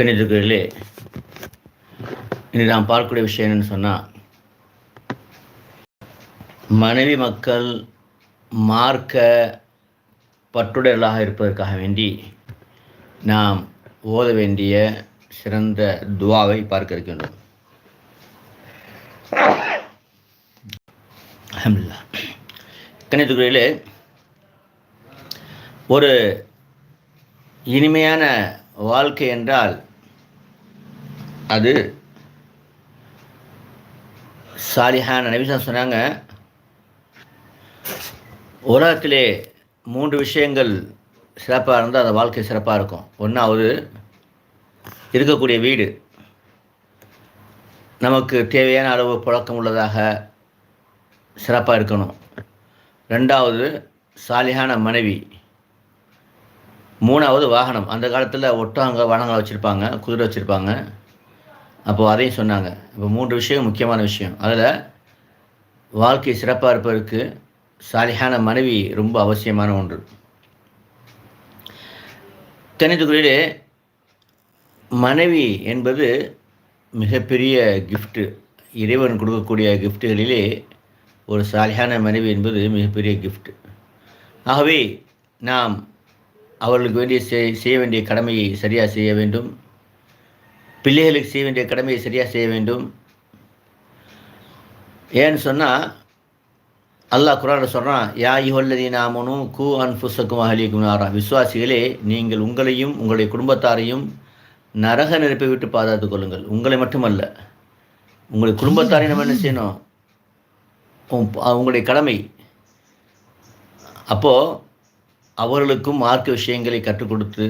கணிதர்களே இனி நாம் பார்க்கக்கூடிய விஷயம் என்னன்னு சொன்னால் மனைவி மக்கள் மார்க்க பற்றுடையலாக இருப்பதற்காக வேண்டி நாம் ஓத வேண்டிய சிறந்த துவாவை பார்க்க இருக்கின்றோம். அஹமில்லா கணிதத்துறையிலே ஒரு இனிமையான வாழ்க்கை என்றால் அது சாலிஹான் நபிசா சொன்னாங்க உலகத்திலே மூன்று விஷயங்கள் சிறப்பாக இருந்தால் அந்த வாழ்க்கை சிறப்பாக இருக்கும். ஒன்றாவது இருக்கக்கூடிய வீடு. நமக்கு தேவையான அளவு புழக்கம் உள்ளதாக சிறப்பாக இருக்கணும். ரெண்டாவது சாலிஹான மனைவி. மூணாவது வாகனம். அந்த காலத்தில் ஒட்டாங்க வாகனங்களை வச்சுருப்பாங்க குதிரை வச்சுருப்பாங்க. அப்போது அதையும் சொன்னாங்க. இப்போ மூன்று விஷயம் முக்கியமான விஷயம். அதில் வாழ்க்கை சிறப்பாக இருப்பதற்கு சாலியான மனைவி ரொம்ப அவசியமான ஒன்று. கணிதக்குறியிலே மனைவி என்பது மிகப்பெரிய கிஃப்ட்டு இறைவன் கொடுக்கக்கூடிய கிஃப்ட்டுகளிலே ஒரு சாலியான மனைவி என்பது மிகப்பெரிய கிஃப்ட் ஆகவே நாம் அவர்களுக்கு வேண்டிய செய்ய வேண்டிய கடமையை சரியாக செய்ய வேண்டும். பிள்ளைகளுக்கு செய்ய வேண்டிய கடமையை சரியாக செய்ய வேண்டும். ஏன்னு சொன்னால் அல்லாஹ் குரான் சொல்கிறான் யா இஹொல்லதி நாமனும் கூ அன் புஸ்தக்கும் அஹலிக்கும் நாரா. விசுவாசிகளே நீங்கள் உங்களையும் உங்களுடைய குடும்பத்தாரையும் நரக நெருப்பை விட்டு பாதுகாத்து கொள்ளுங்கள். உங்களை மட்டுமல்ல உங்களுடைய குடும்பத்தாரையும் நம்ம என்ன செய்யணும்? உங்களுடைய கடமை. அப்போது அவர்களுக்கும் மார்க்க விஷயங்களை கற்றுக் கொடுத்து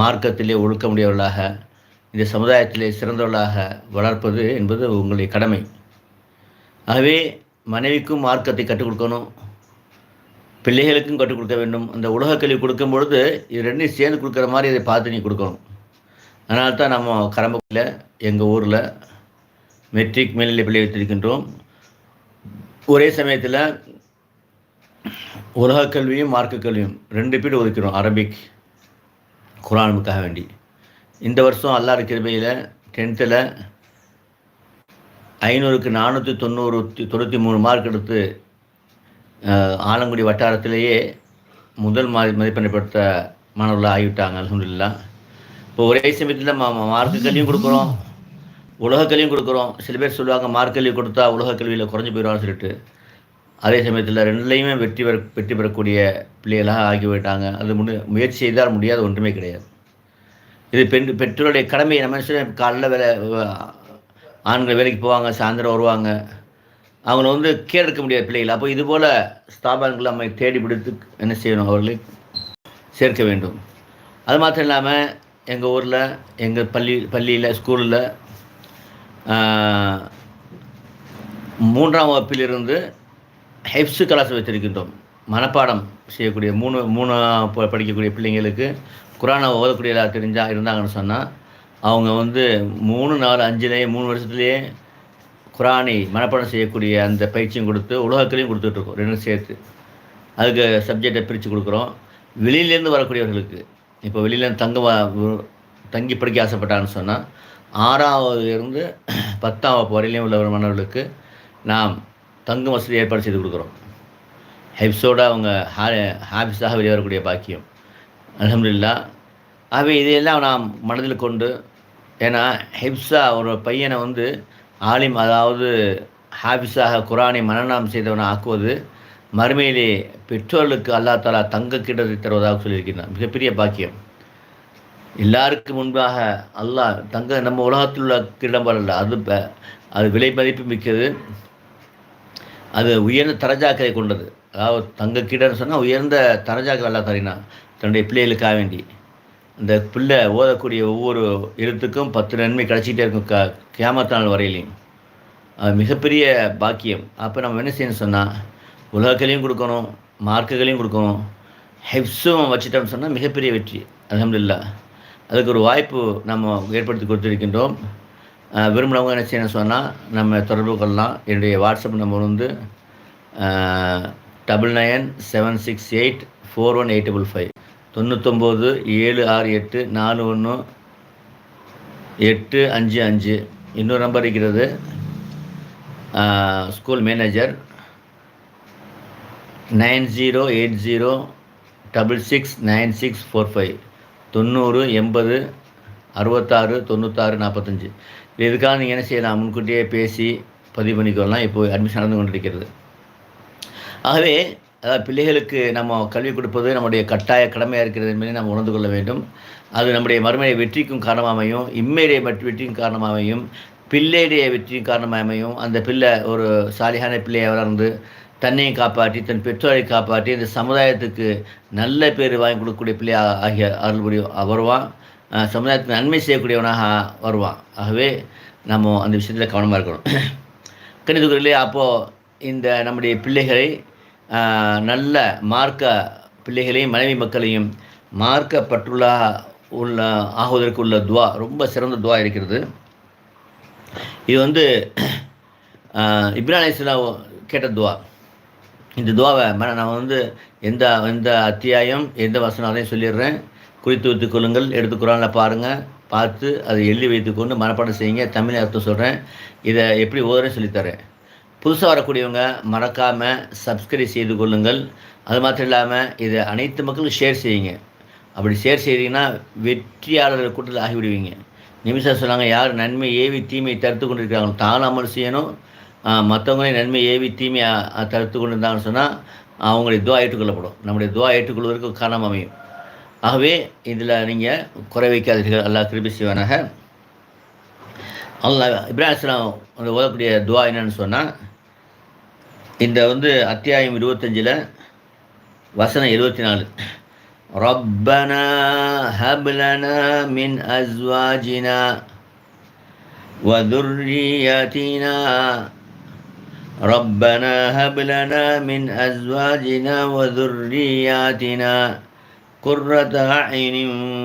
மார்க்கத்திலே ஒழுக்க முடியவர்களாக இந்த சமுதாயத்திலே சிறந்தவர்களாக வளர்ப்பது என்பது உங்களுடைய கடமை. ஆகவே மனைவிக்கும் மார்க்கத்தை கற்றுக் கொடுக்கணும். பிள்ளைகளுக்கும் கற்றுக் கொடுக்க வேண்டும். அந்த உலக கல்வி கொடுக்கும் பொழுது இது ரெண்டையும் சேர்ந்து கொடுக்குற மாதிரி இதை பார்த்து நீ கொடுக்கணும். அதனால தான் நம்ம கரம்பத்தில் எங்கள் ஊரில் மெட்ரிக் மேல்நிலை பள்ளி வைத்திருக்கின்றோம். ஒரே சமயத்தில் உலக கல்வியும் மார்க்க கல்வியும் ரெண்டு பேர் ஒதுக்கிறோம் அரபிக் குரானுக்காக வேண்டி. இந்த வருஷம் அல்லா கிருபையில் டென்த்தில் ஐநூறுக்கு நானூற்றி தொண்ணூறு தொண்ணூற்றி மூணு மார்க் எடுத்து ஆலங்குடி வட்டாரத்திலேயே முதல் மா மதிப்பெண் பெற்ற மாணவர்களாக ஆகிவிட்டாங்க அலமதுல்லா இப்போ ஒரே சமயத்தில் மா கல்வியும் கொடுக்குறோம். உலக கல்வியும் கொடுக்குறோம். சில பேர் சொல்லுவாங்க மார்க் கல்வி கொடுத்தா உலக கல்வியில் குறைஞ்சி போயிடுவான்னு சொல்லிட்டு. அதே சமயத்தில் ரெண்டுலேயுமே வெற்றி பெற வெற்றி பெறக்கூடிய பிள்ளைகளாக ஆகிவிட்டாங்க அது முடி முயற்சி செய்தால் முடியாத ஒன்றுமே கிடையாது. இது பெண் பெற்றோருடைய கடமையை நம்ம காலைல வேலை ஆண்கள் வேலைக்கு போவாங்க சாயந்தரம் வருவாங்க. அவங்கள வந்து கேட்க முடியாது பிள்ளைகள். அப்போ இதுபோல் ஸ்தாபனங்களை ஸ்தாபனங்கள் நம்ம தேடி பிடித்து என்ன செய்யணும்? அவர்களை சேர்க்க வேண்டும். அது மாத்திரம் இல்லாமல் எங்கள் ஊரில் எங்கள் பள்ளி பள்ளியில் ஸ்கூலில் மூன்றாம் வகுப்பிலிருந்து ஹெப்ஸு கலாசம் வச்சிருக்கின்றோம். மனப்பாடம் செய்யக்கூடிய மூணு மூணு படிக்கக்கூடிய பிள்ளைங்களுக்கு குரானை ஓதக்கூடியதாக தெரிஞ்சால் இருந்தாங்கன்னு சொன்னால் அவங்க வந்து மூணு நாலு அஞ்சுலேயே மூணு வருஷத்துலேயே குரானை மனப்பாடம் செய்யக்கூடிய அந்த பயிற்சியும் கொடுத்து உலகத்துலேயும் கொடுத்துட்ருக்கோம் ரெண்டும் சேர்த்து. அதுக்கு சப்ஜெக்டை பிரித்து கொடுக்குறோம். வெளியிலேருந்து வரக்கூடியவர்களுக்கு இப்போ வெளியிலேருந்து தங்க தங்கி படிக்க ஆசைப்பட்டான்னு சொன்னால் ஆறாவதுலேருந்து பத்தாம் வகுப்பு வரையிலையும் உள்ள மாணவர்களுக்கு நாம் தங்கும் வசதி ஏற்பாடு செய்து கொடுக்குறோம். ஹெப்ஸோடு அவங்க ஹா ஹாபிஸாக வெளியே வரக்கூடிய பாக்கியம். அலமதுல்லா ஆகவே இதையெல்லாம் நாம் மனதில் கொண்டு ஏன்னா ஹிப்ஸா ஒரு பையனை வந்து ஆலிம் அதாவது ஹாபிஸாக குரானை மனநாம் செய்தவனை ஆக்குவது மறுமையிலே பெற்றோர்களுக்கு அல்லா தாலா தங்க கிடத்தை தருவதாக சொல்லியிருக்கிறான் மிகப்பெரிய பாக்கியம். எல்லாருக்கு முன்பாக அல்லாஹ் தங்க நம்ம உலகத்தில் உள்ள கிடம்பல் அல்ல. அது அது விலை மதிப்பு மிக்கது. அது உயர்ந்த தரஜாக்களை கொண்டது. அதாவது தங்க கிடன்னு சொன்னால் உயர்ந்த தரஜாக்கள் அல்லா தரினான் தன்னுடைய பிள்ளைகளுக்காக வேண்டி. அந்த பிள்ளை ஓதக்கூடிய ஒவ்வொரு எழுத்துக்கும் பத்து நன்மை கிடச்சிக்கிட்டே இருக்கும் க கேமத்த நாள் வரையிலையும். அது மிகப்பெரிய பாக்கியம். அப்போ நம்ம என்ன செய்யணும் சொன்னால் உலகங்களையும் கொடுக்கணும் மார்க்குகளையும் கொடுக்கணும் ஹெப்ஸும் வச்சுட்டோம்னு சொன்னால் மிகப்பெரிய வெற்றி அலமதுல்லா அதுக்கு ஒரு வாய்ப்பு நம்ம ஏற்படுத்தி கொடுத்துருக்கின்றோம். விரும்பினவங்க என்ன செய்யணும் சொன்னால் நம்ம தொடர்பு கொள்ளலாம். என்னுடைய வாட்ஸ்அப் நம்பர் வந்து double nine seven six eight four one eight double five. தொண்ணூத்தொம்பது ஏழு ஆறு எட்டு நாலு ஒன்று எட்டு அஞ்சு அஞ்சு. இன்னொரு நம்பர் இருக்கிறது. School manager. Nine zero eight zero double six nine six four five. தொண்ணூறு எண்பது அறுபத்தாறு தொண்ணூத்தாறு நாற்பத்தஞ்சு. இதுக்காக நீங்கள் என்ன செய்யலாம்? முன்கூட்டியே பேசி பதிவு பண்ணிக்கொள்ளலாம் இப்போது அட்மிஷன் நடந்து கொண்டிருக்கிறது. ஆகவே அதாவது பிள்ளைகளுக்கு நம்ம கல்வி கொடுப்பது நம்முடைய கட்டாய கடமையாக இருக்கிறது என்பதை நாம் உணர்ந்து கொள்ள வேண்டும். அது நம்முடைய மறுமையை வெற்றிக்கும் காரணமாகவும் இம்மையுடைய வெற்றிக்கும் காரணமாகவும் பிள்ளையுடைய வெற்றியும் காரணமாகவும் அந்த பிள்ளை ஒரு சாலியான பிள்ளையை வளர்ந்து தன்னையும் காப்பாற்றி தன் பெற்றோரை காப்பாற்றி இந்த சமுதாயத்துக்கு நல்ல பேர் வாங்கி கொடுக்கக்கூடிய பிள்ளை ஆகிய அருள்புரி வருவான். சமுதாயத்துக்கு நன்மை செய்யக்கூடியவனாக வருவான். ஆகவே நம்ம அந்த விஷயத்தில் கவனமாக இருக்கணும். கணிதக்குறையிலே அப்போது இந்த நம்முடைய பிள்ளைகளை நல்ல மார்க்க பிள்ளைகளையும் மனைவி மக்களையும் மார்க்கப்பட்டுள்ள உள்ள ஆகுவதற்கு உள்ள துவா ரொம்ப சிறந்த துவா இருக்கிறது. இது வந்து இப்ரான் அலிஸ்லா கேட்ட துவா. இந்த துவாவை நான் வந்து எந்த எந்த அத்தியாயம் எந்த வசனம் அதையும் சொல்லிடுறேன். குறித்து வைத்துக் கொள்ளுங்கள். எடுத்து பாருங்கள் பார்த்து அதை எழுதி வைத்துக்கொண்டு மனப்பாடம் செய்யுங்க. தமிழ் அர்த்தம் சொல்கிறேன் இதை எப்படி ஓதுறேன்னு சொல்லித்தரேன் புதுசாக வரக்கூடியவங்க மறக்காமல் சப்ஸ்கிரைப் செய்து கொள்ளுங்கள். அது மாத்திரம் இல்லாமல் இதை அனைத்து மக்களும் ஷேர் செய்யுங்க. அப்படி ஷேர் செய்தீங்கன்னா வெற்றியாளர்கள் கூட்டத்தில் ஆகிவிடுவீங்க. நிமிஷம் சொன்னாங்க யார் நன்மை ஏவி தீமையை தடுத்து கொண்டிருக்கிறாங்க தான் அமல் செய்யணும். மற்றவங்களையும் நன்மை ஏவி தீமையை தடுத்து கொண்டு இருந்தாங்கன்னு சொன்னால் அவங்களுடைய துவா ஏற்றுக்கொள்ளப்படும். நம்முடைய துவா ஏற்றுக்கொள்வதற்கு காரணம் அமையும். ஆகவே இதில் நீங்கள் குறை வைக்காதீர்கள். அல்லா கிருபி செய்வானாக. அல்லா இப்ராஹிம் அந்த ஓதக்கூடிய துவா என்னன்னு சொன்னால் இந்த வந்து அத்தியாயம் இருபத்தஞ்சில் வசனம் எழுபத்தி நாலு ربنا هب لنا من أزواجنا وذرياتنا ربنا هب لنا من أزواجنا وذرياتنا قرة أعين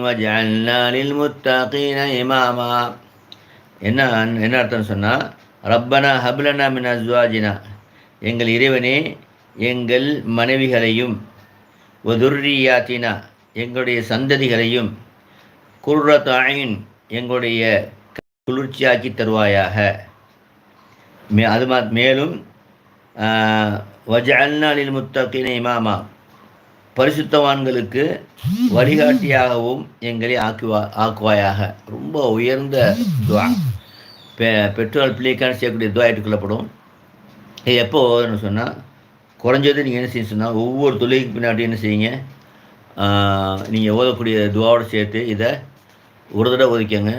واجعلنا للمتقين إماما என்ன என்ன அர்த்தம் சொன்னால் ரப்பனா ஹப்லனா மின் அஸ்வாஜினா எங்கள் இறைவனே எங்கள் மனைவிகளையும் ஒதுர்ரியாத்தினா எங்களுடைய சந்ததிகளையும் குர்ரத்தாயின் எங்களுடைய குளிர்ச்சியாக்கி தருவாயாக. மே அது மா மேலும் வஜல்னாலில் முத்தகின இமாமா பரிசுத்தவான்களுக்கு வழிகாட்டியாகவும் எங்களை ஆக்குவா ஆக்குவாயாக. ரொம்ப உயர்ந்த துவா. பெ பெட்ரோல் பிள்ளைக்கான செய்யக்கூடிய துவா ஏற்றுக்கொள்ளப்படும். இது எப்போ ஓதுன்னு சொன்னால் குறைஞ்சது நீங்கள் என்ன செய்ய சொன்னால் ஒவ்வொரு தொழிலுக்கு பின்னாடி என்ன செய்யுங்க? நீங்கள் ஓதக்கூடிய துவாவோடு சேர்த்து இதை ஒரு தடவை ஒதுக்கங்க.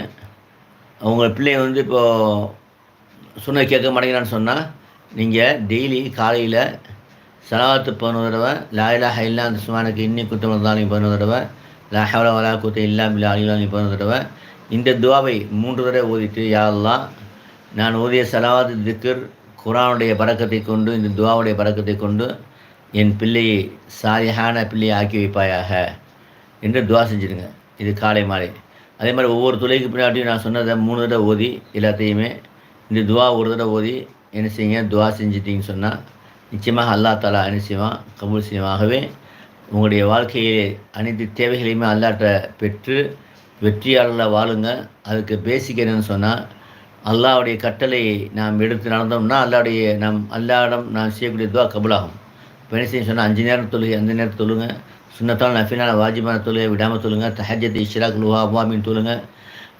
அவங்க பிள்ளைங்க வந்து இப்போது சொன்ன கேட்க மாட்டேங்கிறான்னு சொன்னால் நீங்கள் டெய்லி காலையில் சலாத்து பதினோரு தடவை லாயிலா ஹைலா அந்த சுமானுக்கு இன்னி குத்தம் வந்தாலும் பதினோரு தடவை லா ஹவலா வலா குத்த இல்லா பில்லா நீங்கள் பதினோரு தடவை இந்த துவாவை மூன்று தடவை ஓதிட்டு யாரெல்லாம் நான் ஓதிய சலாவது திக்கர் குரானுடைய பறக்கத்தை கொண்டு இந்த துவாவுடைய பறக்கத்தை கொண்டு என் பிள்ளையை சாலியான பிள்ளையை ஆக்கி வைப்பாயாக என்று துவா செஞ்சுருங்க. இது காலை மாலை. அதே மாதிரி ஒவ்வொரு துளைக்கு பின்னாடியும் நான் சொன்னதை மூணு தடவை ஓதி எல்லாத்தையுமே இந்த துவா ஒரு தடவை ஓதி என்ன செய்யுங்க? துவா செஞ்சிட்டிங்கன்னு சொன்னால் நிச்சயமாக அல்லா தாலா என்ன செய்வான்? கபூல் செய்வாகவே உங்களுடைய வாழ்க்கையிலே அனைத்து தேவைகளையுமே அல்லாட்ட பெற்று வெற்றியாளர்களாக வாழுங்க. அதுக்கு பேசிக் என்னன்னு சொன்னால் அல்லாவுடைய கட்டளை நாம் எடுத்து நடந்தோம்னா அல்லாவுடைய நம் அல்லாடம் நாம் செய்யக்கூடிய துவா கபுலாகும். இப்போ செய்ய சொன்னால் அஞ்சு நேரம் தொழுகை அஞ்சு நேரம் தொழுங்க. சுண்ணத்தால் நஃபினால வாஜிபான தொழுகை விடாமல் தொழுங்க. தஹஜத் இஷ்ராக் லுஹா அவ்வாமின்னு தொழுங்க.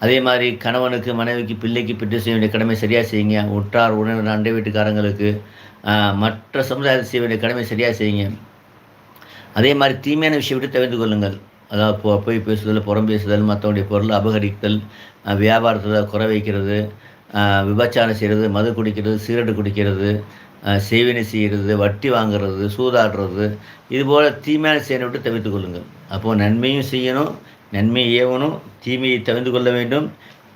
அதே மாதிரி கணவனுக்கு மனைவிக்கு பிள்ளைக்கு பெற்று செய்ய வேண்டிய கடமை சரியாக செய்யுங்க. உற்றார் உணவு அண்டை வீட்டுக்காரங்களுக்கு மற்ற சமுதாயத்தை செய்ய வேண்டிய கடமை சரியாக செய்யுங்க. அதே மாதிரி தீமையான விஷயம் விட்டு தவிர்த்து கொள்ளுங்கள். அதாவது பொ போய் பேசுதல் புறம் பேசுதல் மற்றவங்களுடைய பொருள் அபகரித்தல் வியாபாரத்தில் குறை வைக்கிறது விபச்சாரம் செய்கிறது மது குடிக்கிறது சீரடு குடிக்கிறது சேவினை செய்கிறது வட்டி வாங்குறது சூதாடுறது இதுபோல் தீமையான செயலை விட்டு தவிர்த்து கொள்ளுங்கள். அப்போது நன்மையும் செய்யணும் நன்மையை ஏவணும் தீமையை தவிர்த்து கொள்ள வேண்டும்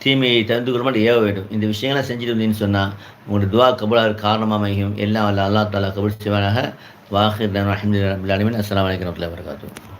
தீமையை தவிர்த்து கொள்ள ஏவ வேண்டும். இந்த விஷயங்களாம் செஞ்சுட்டு இருந்தீங்கன்னு சொன்னால் உங்களுடைய துவா கபுலாக காரணமாக அமையும். எல்லாம் அல்லா அல்லா தாலா கபுல் செய்வானாக. வாஹிர் அஹமது அஸ்லாம் வலைக்கம் வரகாத்தூர்